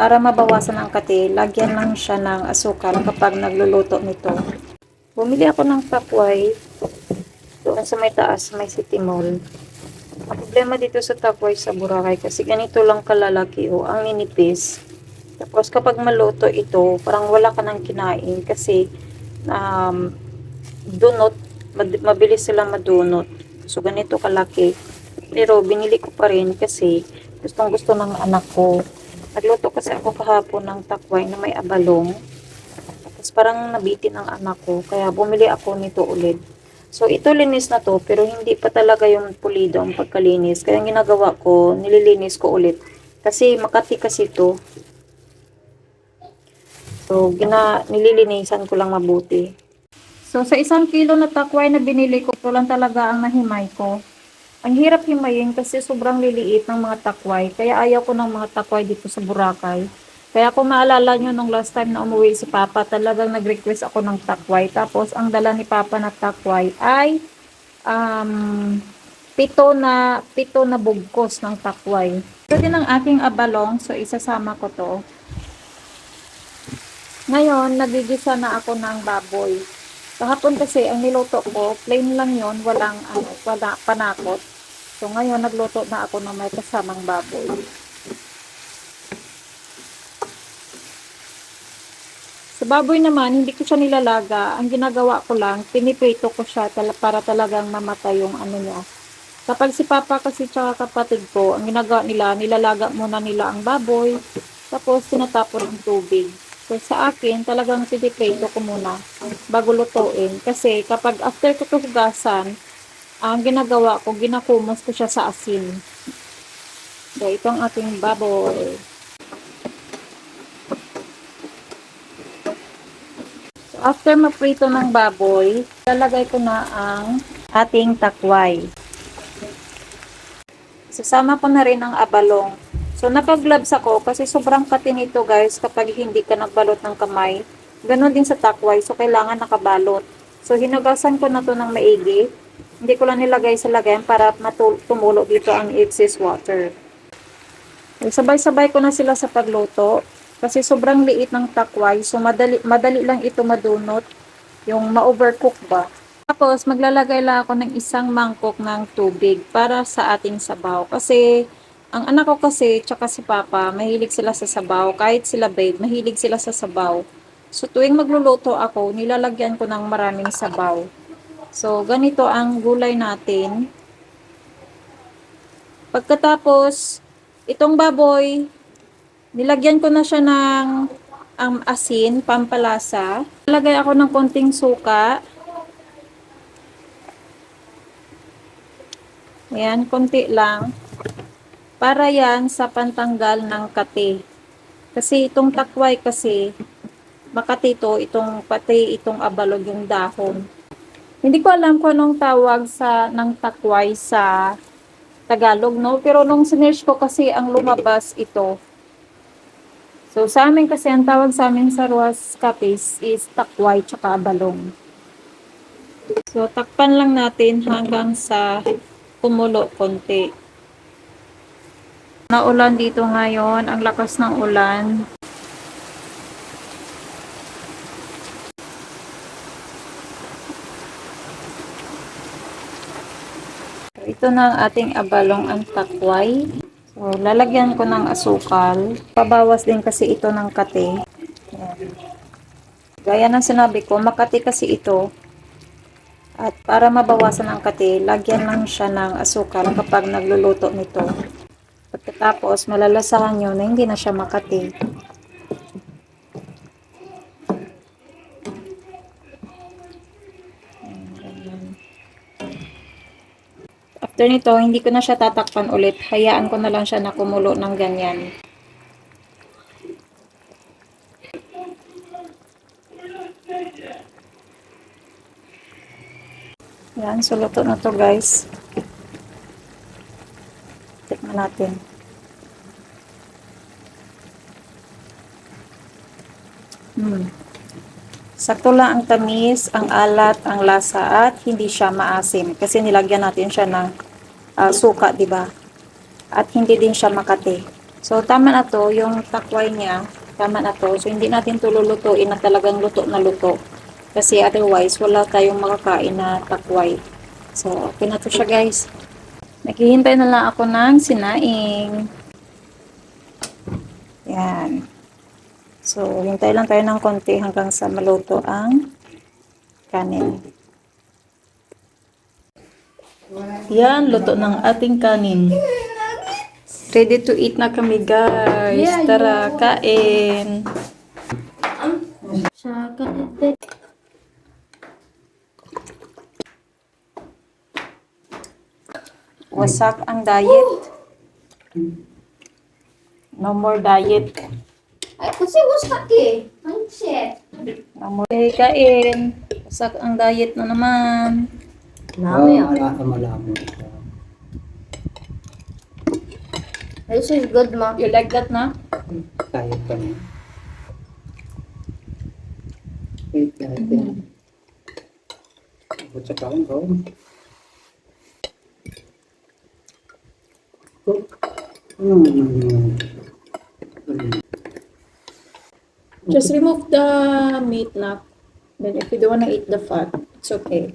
para mabawasan ang kate, lagyan lang siya ng asukal kapag nagluluto nito. Bumili ako ng takway doon sa may taas, may city mall. Ang problema dito sa takway sa Boracay kasi ganito lang kalalaki o ang ninipis. Tapos kapag maluto ito, parang wala ka nang kinain kasi um, dunot, mabilis silang madunot. So ganito kalaki. Pero binili ko pa rin kasi gustong gusto ng anak ko. Nagluto kasi ako kahapon ng takway na may abalong. Tapos parang nabitin ang anak ko. Kaya bumili ako nito ulit. So ito linis na to pero hindi pa talaga yung pulido ang pagkalinis. Kaya ginagawa ko, nililinis ko ulit. Kasi makati kasi ito. So gina, nililinisan ko lang mabuti. So sa isang kilo na takway na binili ko, ito lang talaga ang nahimay ko. Ang hirap himayin kasi sobrang liliit ng mga takway. Kaya ayaw ko ng mga takway dito sa Boracay. Kaya kung maalala nyo nung last time na umuwi si Papa, talagang nag-request ako ng takway. Tapos ang dala ni Papa na takway ay um, pito na pito na bugkos ng takway. Ito din ang aking abalong, so isasama ko to. Ngayon, nagigisa na ako ng baboy. Kahapon kasi ang niluto ko, plain lang yon walang ano, wala panakot. So ngayon nagluto na ako ng may kasamang baboy. Sa baboy naman, hindi ko siya nilalaga. Ang ginagawa ko lang, piniprito ko siya para talagang mamatay yung ano niya. Kapag si Papa kasi tsaka kapatid ko, ang ginagawa nila, nilalaga muna nila ang baboy, tapos tinatapon ang tubig. So sa akin, talagang piniprito ko muna bago lutuin. Kasi kapag after ko ito hugasan, ang ginagawa ko, ginakumos ko siya sa asin. So ito ang ating baboy. So, after maprito ng baboy, lalagay ko na ang ating takway. Sasama ko na rin ang abalong. So, naka-gloves ako kasi sobrang katin ito guys kapag hindi ka nagbalot ng kamay. Ganon din sa takway. So, kailangan nakabalot. So, hinugasan ko na to ng maigi. Hindi ko lang nilagay sa lagayan para tumulo dito ang excess water. Sabay-sabay ko na sila sa pagluto. Kasi sobrang liit ng takway. So, madali, madali lang ito madunot. Yung ma-overcook ba. Tapos, maglalagay lang ako ng isang mangkok ng tubig para sa ating sabaw. Kasi, ang anak ko kasi, tsaka si Papa, mahilig sila sa sabaw. Kahit sila babe, mahilig sila sa sabaw. So, tuwing magluluto ako, nilalagyan ko ng maraming sabaw. So, ganito ang gulay natin. Pagkatapos, itong baboy, nilagyan ko na siya ng um, asin, pampalasa. Lagay ako ng konting suka. Ayan, konti lang. Para yan sa pantanggal ng kate. Kasi itong takway kasi, makati ito, itong pati itong abalog yung dahon. Hindi ko alam kung anong tawag sa ng takway sa Tagalog, no? Pero nung sinearch ko kasi ang lumabas ito. So, sa amin kasi, ang tawag sa amin sa Ruas Capis is takway tsaka abalong. So, takpan lang natin hanggang sa kumulo konti. Naulan dito ngayon, ang lakas ng ulan. Ito na ang ating abalong ang takway. So, lalagyan ko ng asukal. Pabawas din kasi ito ng kate. Ayan. Gaya ng sinabi ko, makati kasi ito. At para mabawasan ang kate, lagyan lang siya ng asukal kapag nagluluto nito. Pagkatapos, malalasahan nyo na hindi na siya makati. After nito, hindi ko na siya tatakpan ulit. Hayaan ko na lang siya na kumulo ng ganyan. Yan, so luto na to guys. Tikman natin. Hmm. Sakto lang ang tamis, ang alat, ang lasa at hindi siya maasim kasi nilagyan natin siya ng ah, suka, 'di ba? At hindi din siya makati. So, tama na to, yung takway niya, tama na to. So, hindi natin to lulutuin na talagang luto na luto. Kasi otherwise, wala tayong makakain na takway. So, okay na to siya guys. Naghihintay na lang ako ng sinaing. Yan. So, hintay lang tayo ng konti hanggang sa maluto ang kanin. Yan, luto ng ating kanin. Ready to eat na kami, guys. Yeah, Tara, kain. Siya ganito. Wasak ang diet. No more diet. Ay, kasi wasak eh. Ang shit. No more. Okay, kain. Wasak ang diet na naman. Nami ah. Wala ka malaman. This is good, ma. You like that na? Kaya pa niya. Wait natin. Abot sa kaon ko. Hmm. Just remove the meat na. Then if you don't wanna eat the fat, it's okay.